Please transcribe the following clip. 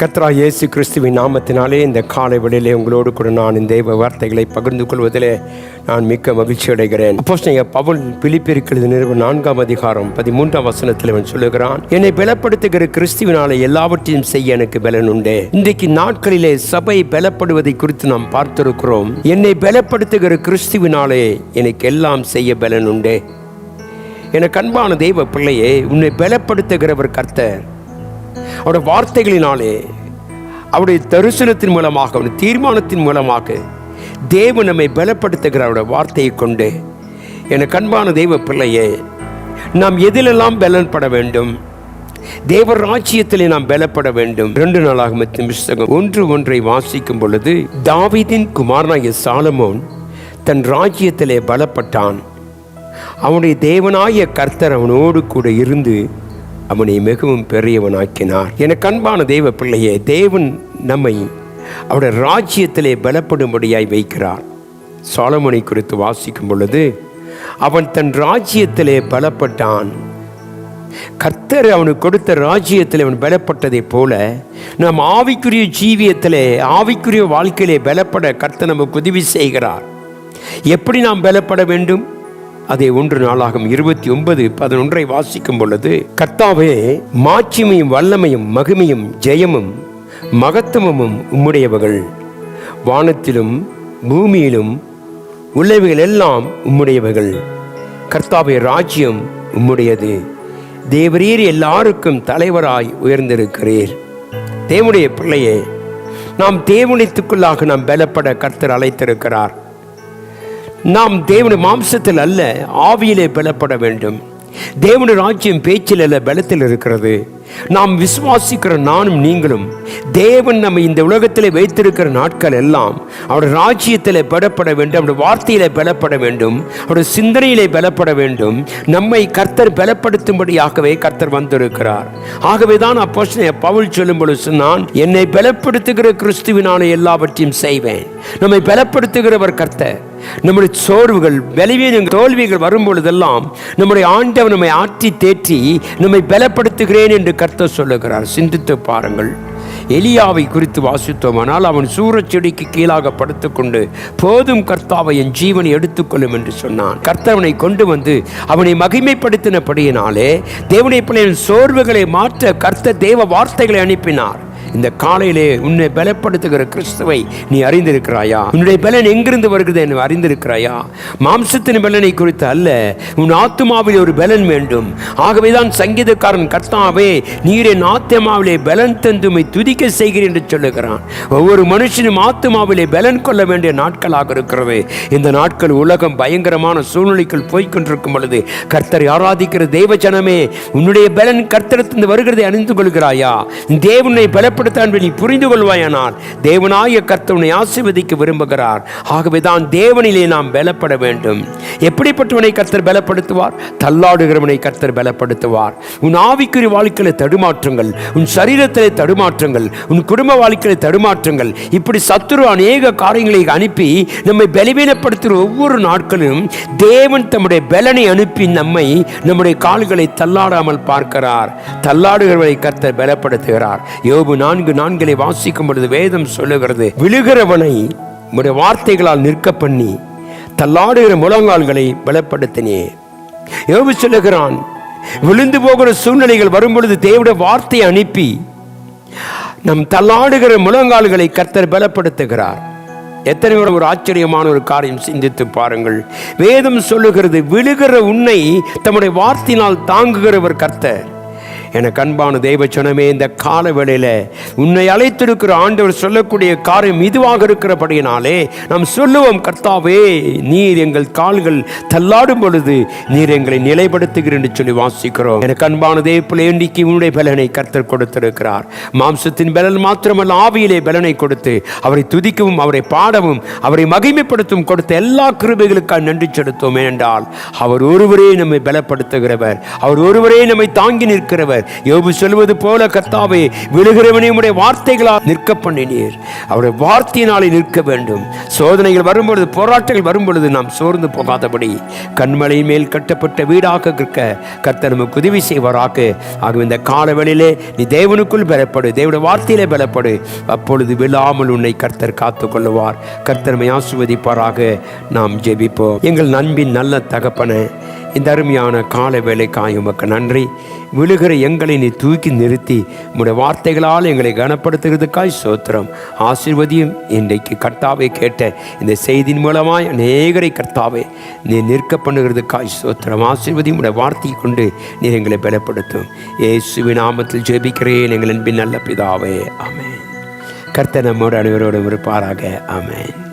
கத்ரா இயேசு கிறிஸ்துவின் நாமத்தினாலே இந்த காலை வேளையிலே உங்களோடு கூட நான் இந்த தெய்வ வார்த்தைகளை பகிர்ந்து கொள்வதிலே நான் மிக்க மகிழ்ச்சி அடைகிறேன். அப்போஸ்தலனாகிய பவுல் பிலிப்பிருக்கிறது நிறுவ நான்காம் அதிகாரம் பதிமூன்றாம் வசனத்தில் அவன் சொல்லுகிறான் என்னை பலப்படுத்துகிற கிறிஸ்துவினாலே எல்லாவற்றையும் செய்ய எனக்கு பலன் உண்டே. இன்றைக்கு நாட்களிலே சபை பலப்படுவதை குறித்து நாம் பார்த்திருக்கிறோம். என்னை பலப்படுத்துகிற கிறிஸ்துவினாலே எனக்கு எல்லாம் செய்ய பலன் உண்டே. எனக்கு அன்பான தெய்வ பிள்ளையே உன்னை பலப்படுத்துகிறவர் கர்த்தர். அவருடைய வார்த்தைகளினாலே அவருடைய தரிசனத்தின் மூலமாக அவருடைய தீர்மானத்தின் மூலமாக தேவன் நம்மை பலப்படுத்துகிற அவருடைய வார்த்தையை கொண்டு என கண்பான தெய்வ பிள்ளையே நாம் எதிலெல்லாம் பலன்பட வேண்டும்? தேவ ராஜ்யத்திலே நாம் பலப்பட வேண்டும். ரெண்டு நாளாக மத்திய புஸ்தகம் ஒன்று ஒன்றை வாசிக்கும் பொழுது தாவிதின் குமாரனாகிய சாலமோன் தன் ராஜ்யத்திலே பலப்பட்டான். அவனுடைய தேவனாய கர்த்தர் அவனோடு கூட இருந்து அவனை மிகவும் பெரியவனாக்கினார். எனக்கு அன்பான தெய்வ பிள்ளையே தேவன் நம்மை அவருடைய ராஜ்யத்திலே பலப்படும்படியாய் வைக்கிறார். சாலமோனை குறித்து வாசிக்கும் பொழுது அவன் தன் ராஜ்யத்திலே பலப்பட்டான். கர்த்தர் அவனுக்கு கொடுத்த ராஜ்யத்தில் அவன் பலப்பட்டதை போல நாம் ஆவிக்குரிய ஜீவியத்திலே ஆவிக்குரிய வாழ்க்கையிலே பலப்பட கர்த்தர் நமக்கு உதவி செய்கிறார். எப்படி நாம் பலப்பட வேண்டும்? அதை ஒன்று நாளாகும் இருபத்தி ஒன்பது பதினொன்றை வாசிக்கும் பொழுது கர்த்தாவே மாட்சிமையும் வல்லமையும் மகிமையும் ஜெயமும் மகத்துவமும் உம்முடையவர்கள். வானத்திலும் பூமியிலும் உள்ளவைகள் எல்லாம் உம்முடையவர்கள். கர்த்தாவே ராஜ்யம் உம்முடையது. தேவரீர் எல்லாருக்கும் தலைவராய் உயர்ந்திருக்கிறீர். தேவனுடைய பிள்ளையே நாம் தேவனித்துக்குள்ளாக நாம் பலப்பட கர்த்தர் அழைத்திருக்கிறார். நாம் தேவனுடைய மாம்சத்தில் அல்ல ஆவியிலே பலப்பட வேண்டும். தேவனுடைய ராஜ்யம் பேச்சில் அல்ல பலத்தில் இருக்கிறது. நாம் விசுவாசிக்கிற நானும் நீங்களும் தேவன் நம்ம இந்த உலகத்தில் வைத்திருக்கிற நாட்கள் எல்லாம் அவருடைய ராஜ்யத்தில் பலப்பட வேண்டும் அவருடைய வார்த்தையில் பலப்பட வேண்டும் அவருடைய சிந்தனையிலே பலப்பட வேண்டும். நம்மை கர்த்தர் பலப்படுத்தும்படியாகவே கர்த்தர் வந்திருக்கிறார். ஆகவே தான் அப்போ பவுல் சொல்லும் பொழுது சொன்னான் என்னை பலப்படுத்துகிற கிறிஸ்துவினாலே எல்லாவற்றையும் செய்வேன். நம்மை பலப்படுத்துகிறவர் கர்த்தர். நம்முடைய சோர்வுகள் பலவீனங்கள் தோல்விகள் வரும் பொழுதெல்லாம் நம்முடைய ஆண்டவர் நம்மை ஆற்றி தேற்றி நம்மை பலப்படுத்துகிறேன் என்று கர்த்தர் சொல்லுகிறார். சிந்தித்து பாருங்கள். எலியாவை குறித்து வாசித்தோமானால் அவன் சூரச் செடிக்கு கீழாக படுத்துக்கொண்டு போதும் கர்த்தாவை என் ஜீவனை எடுத்துக்கொள்ளும் என்று சொன்னான். கர்த்தவனை கொண்டு வந்து அவனை மகிமைப்படுத்தினபடியினாலே தேவனை பிள்ளையின் சோர்வுகளை மாற்ற கர்த்த தேவ வார்த்தைகளை அனுப்பினார். இந்த காலையிலே உன்னை பலப்படுத்துகிற கிறிஸ்துவை நீ அறிந்திருக்கிறாயா? உன்னுடைய பலன் எங்கிருந்து வருகிறது என்று அறிந்திருக்கிறாயா? மாம்சத்தின் பலனை குறித்து அல்ல உன் ஆத்துமாவில் ஒரு பலன் வேண்டும். ஆகவேதான் சங்கீதக்காரன் கர்த்தாவே நீர் என் ஆத்மாவிலே பலன் தந்துமை துதிக்க செய்கிறேன் என்று சொல்லுகிறான். ஒவ்வொரு மனுஷனும் ஆத்மாவிலே பலன் கொள்ள வேண்டிய நாட்களாக இருக்கிறது. இந்த நாட்கள் உலகம் பயங்கரமான சூழ்நிலைக்குள் போய்கொண்டிருக்கும் பொழுது கர்த்தரை ஆராதிக்கிற தெய்வ ஜனமே உன்னுடைய பலன் கர்த்தரத்திலிருந்து வருகிறதை அறிந்து கொள்கிறாயா? தேவனை பலப்படுத்த நீ புரிந்து கொள்வாயானால் தேவனாய கர்த்தவனை ஆசிர்வதிக்க விரும்புகிறார். ஆகவே தான் தேவனிலே நாம் பலப்பட வேண்டும். எப்படிப்பட்டவனை கர்த்தர் பலப்படுத்துவார்? தள்ளாடுகிறவனை கர்த்தர் பலப்படுத்துவார். உன் ஆவிக்குரிய வாழ்க்கையில தடுமாற்றங்கள் உன் சரீரத்திலே தடுமாற்றங்கள் உன் குடும்ப வாழ்க்கையில தடுமாற்றங்கள் இப்படி சத்துரு அநேக காரியங்களை அனுப்பி நம்மை பலவீனப்படுத்துகிற ஒவ்வொரு நாட்களும் தேவன் தம்முடைய பலனை அனுப்பி நம்மை நம்முடைய கால்களை தள்ளாடாமல் பார்க்கிறார். தள்ளாடுகிறவரை கர்த்தர் பலப்படுத்துகிறார். யோபு நான்கு நான்களை வாசிக்கும் பொழுது வேதம் சொல்லுகிறது. விழுகிறவனை உடைய வார்த்தைகளால் நிற்க பண்ணி தள்ளாடுகிற முழங்கால்களை பலப்படுத்தினே. யோபு சொல்லுகிறான் விழுந்து போகிற சூழ்நிலைகள் வரும்பொழுது தேவிட வார்த்தையை அனுப்பி நம் தள்ளாடுகிற முழங்கால்களை கர்த்தர் பலப்படுத்துகிறார். எத்தனை ஒரு ஆச்சரியமான ஒரு காரியம் சிந்தித்து பாருங்கள். வேதம் சொல்லுகிறது விழுகிற உன்னை தம்முடைய வார்த்தையினால் தாங்குகிறவர் கர்த்தர். எனக்கு அன்பான தெய்வ இந்த கால வேளையில் உன்னை அழைத்திருக்கிற ஆண்டவர் சொல்லக்கூடிய காரியம் இதுவாக இருக்கிறபடியினாலே நாம் சொல்லுவோம் கர்த்தாவே நீர் எங்கள் கால்கள் தள்ளாடும் பொழுது நீர் எங்களை நிலைப்படுத்துகிறேன் என்று சொல்லி வாசிக்கிறோம். எனக்கு அன்பான தேவப்பிள்ளை எண்ணிக்கை உன்னுடைய பலனை கர்த்தர் கொடுத்திருக்கிறார். மாம்சத்தின் பலன் மாத்திரமல்ல ஆவியிலே பலனை கொடுத்து அவரை துதிக்கவும் அவரை பாடவும் அவரை மகிமைப்படுத்தவும் கொடுத்த எல்லா கிருபைகளுக்காக நன்றி செலுத்தோம் என்றால் அவர் ஒருவரே நம்மை பலப்படுத்துகிறவர் அவர் ஒருவரே நம்மை தாங்கி நிற்கிறவர் யோபு சொல்வது போல கத்தாவே விழுகிறவனையும் உடைய வார்த்தைகளால் நிற்க பண்ணினீர் அவருடைய வார்த்தையினாலே நிற்க வேண்டும். சோதனைகள் வரும்பொழுது போராட்டங்கள் வரும்பொழுது நாம் சோர்ந்து போகாதபடி கண்மலை மேல் கட்டப்பட்ட வீடாக இருக்க கர்த்தர் நமக்கு உதவி செய்வாராக. ஆகவே இந்த காலவெளியிலே நீ தேவனுக்குள் பெறப்படு தேவனுடைய வார்த்தையிலே பெறப்படு. அப்பொழுது விழாமல் உன்னை கர்த்தர் காத்து கொள்ளுவார் கர்த்தர்மை ஆசுவதிப்பாராக நாம் ஜெபிப்போம். எங்கள் நண்பின் நல்ல தகப்பன இந்த அருமையான கால வேலைக்காய் உமக்கு நன்றி. விழுகிற எங்களை நீ தூக்கி நிறுத்தி உங்களுடைய வார்த்தைகளால் எங்களை கனப்படுத்துகிறதுக்காய் சோத்திரம். ஆசிர்வதியும் இன்றைக்கு கர்த்தாவை கேட்ட இந்த செய்தியின் மூலமாய் அநேகரை கர்த்தாவை நீ நிற்க பண்ணுகிறதுக்காய் சோத்திரம். ஆசிர்வதியும் உடைய வார்த்தையை கொண்டு நீ எங்களை பலப்படுத்தும். ஏசுவி நாமத்தில் ஜெபிக்கிறேன் எங்கள் அன்பின் நல்ல பிதாவே. ஆமேன். கர்த்த நம்மோடு அனைவரோடும் இருப்பாராக. ஆமேன்.